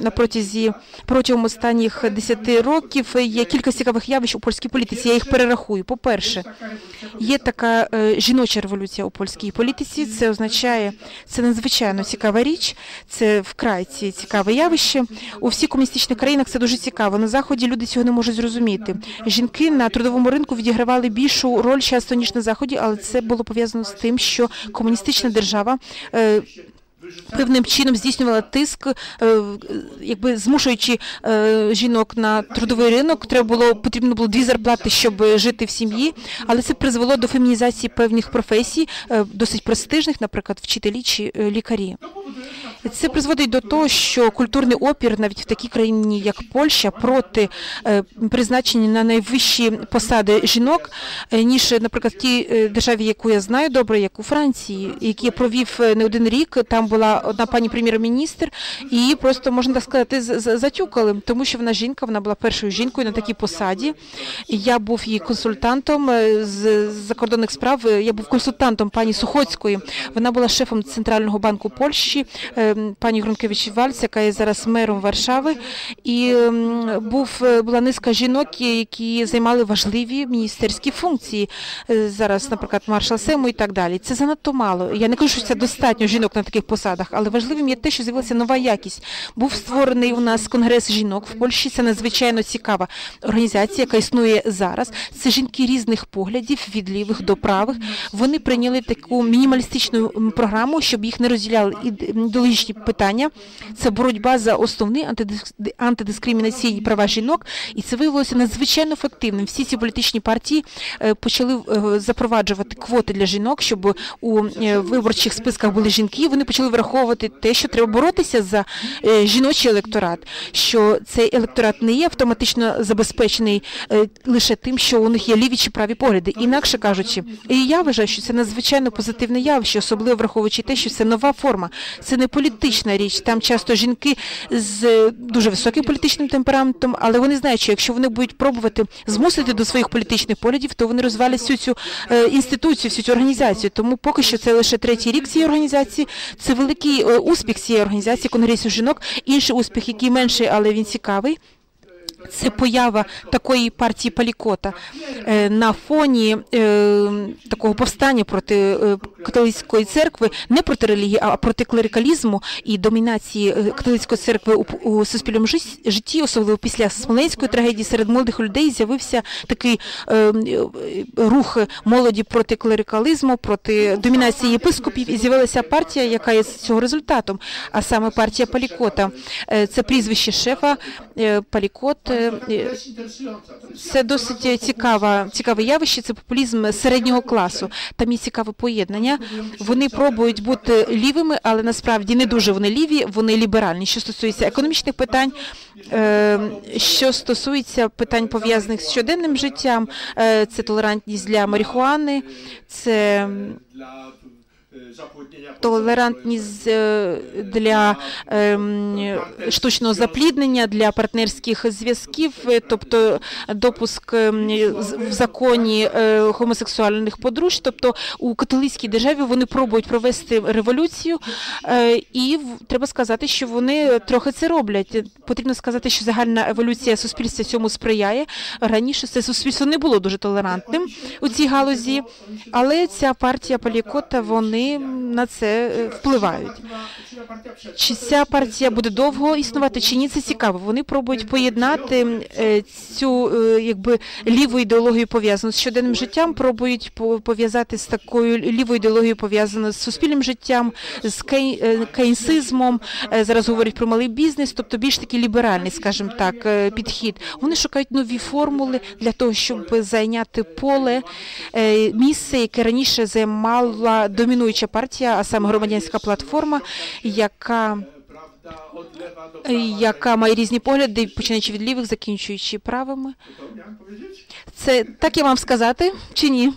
на протязі протягом останніх 10 років є кілька цікавих явищ у польській політиці. Я їх перерахую. По-перше, є така е, жіноча революція у польській політиці. Це означає, це надзвичайно цікава річ, це вкрай ці цікаве явище. У всіх комуністичних країнах це дуже цікаво. На заході люди цього не можуть зрозуміти. Жінки на трудовому ринку відігравали більшу роль часто ніж на заході, але це було пов'язано з тим, що комуністична держава. Певним чином здійснювала тиск, е, якби змушуючи е, жінок на трудовий ринок, треба було потрібно було дві зарплати, щоб жити в сім'ї, але це призвело до фемінізації певних професій, е, досить престижних, наприклад, вчителі чи лікарі. Це призводить до того, що культурний опір навіть в такій країні, як Польща, проти призначення на найвищі посади жінок, ніж, наприклад, в тій державі, яку я знаю добре, як у Франції, які я провів не один рік. Там була одна пані прем'єр-міністр, і просто можна так сказати, затюкали, тому що вона жінка, вона була першою жінкою на такій посаді. Я був її консультантом е, з закордонних справ. Е, Я був консультантом пані Сухоцької. Вона була шефом Центрального банку Польщі, е, пані Грункевич Вальц, яка є зараз мером Варшави. І був була низка жінок, які займали важливі міністерські функції. Зараз, наприклад, маршал Сему і так далі. Це занадто мало. Я не кажу, що це достатньо жінок на таких посадах, але важливим є те, що з'явилася нова якість. Був створений у нас конгрес жінок в Польщі. Це надзвичайно цікава організація, яка існує зараз. Це жінки різних поглядів, від лівих до правих. Вони прийняли таку мінімалістичну програму, щоб їх не розділяли іде- ідеологічні питання. Це боротьба за основні антидис- антидискримінаційні права жінок, і це виявилося надзвичайно ефективним. Всі ці політичні партії е, почали е, запроваджувати квоти для жінок, щоб у е, виборчих списках були жінки. Вони почали враховувати те, що треба боротися за е, жіночий електорат, що цей електорат не є автоматично забезпечений е, лише тим, що у них є ліві чи праві погляди. Інакше кажучи, і я вважаю, що це надзвичайно позитивне явище, особливо враховуючи те, що це нова форма, це не політична річ. Там часто жінки з е, дуже високим політичним темпераментом, але вони знають, що якщо вони будуть пробувати змусити до своїх політичних поглядів, то вони розвалять всю цю інституцію, всю цю організацію. Тому поки що це лише третій рік цієї організації. Це великий е, успіх цієї організації Конгресу жінок. Інший успіх, який менший, але він цікавий. Це поява такої партії Палікота е, на фоні е, такого повстання проти е, католицької церкви, не проти релігії, а проти клерикалізму і домінації католицької церкви у, суспільному жит- житті, особливо після смоленської трагедії, серед молодих людей з'явився такий рух молоді проти клерикалізму, проти домінації єпископів, і з'явилася партія, яка є цього результатом, а саме партія Палікота. Це прізвище шефа Палікот. Е, Це досить цікава, цікаве явище, це популізм середнього класу. Там є цікаве поєднання. Вони пробують бути лівими, але насправді не дуже вони ліві, вони ліберальні. Що стосується економічних питань, е, що стосується питань пов'язаних з щоденним життям, е, це толерантність для марихуани, це толерантність е, для ем, штучного запліднення, для партнерських зв'язків, е, тобто допуск ем, в законі е, гомосексуальних подружжя. Тобто у католицькій державі вони пробують провести революцію, і треба сказати, що вони трохи це роблять. Потрібно сказати, що загальна еволюція суспільства цьому сприяє. Раніше це суспільство не було дуже толерантним у цій галузі, але ця партія Палікота вони на це е, впливають. Чи ця партія буде довго існувати, чи ні, це цікаво. Вони пробують поєднати е, цю е, якби ліву ідеологію пов'язану з щоденним життям, пробують по- пов'язати з такою лівою ідеологією пов'язаною з суспільним життям, з кей- кейнсизмом. Зараз говорять про малий бізнес, тобто більш такий ліберальний, скажімо так, підхід. Вони шукають нові формули для того, щоб зайняти поле місце, яке раніше займала домінуюча партія, а саме громадянська платформа, яка яка має різні погляди, починаючи від лівих, закінчуючи правими. Це так я вам сказати чи ні?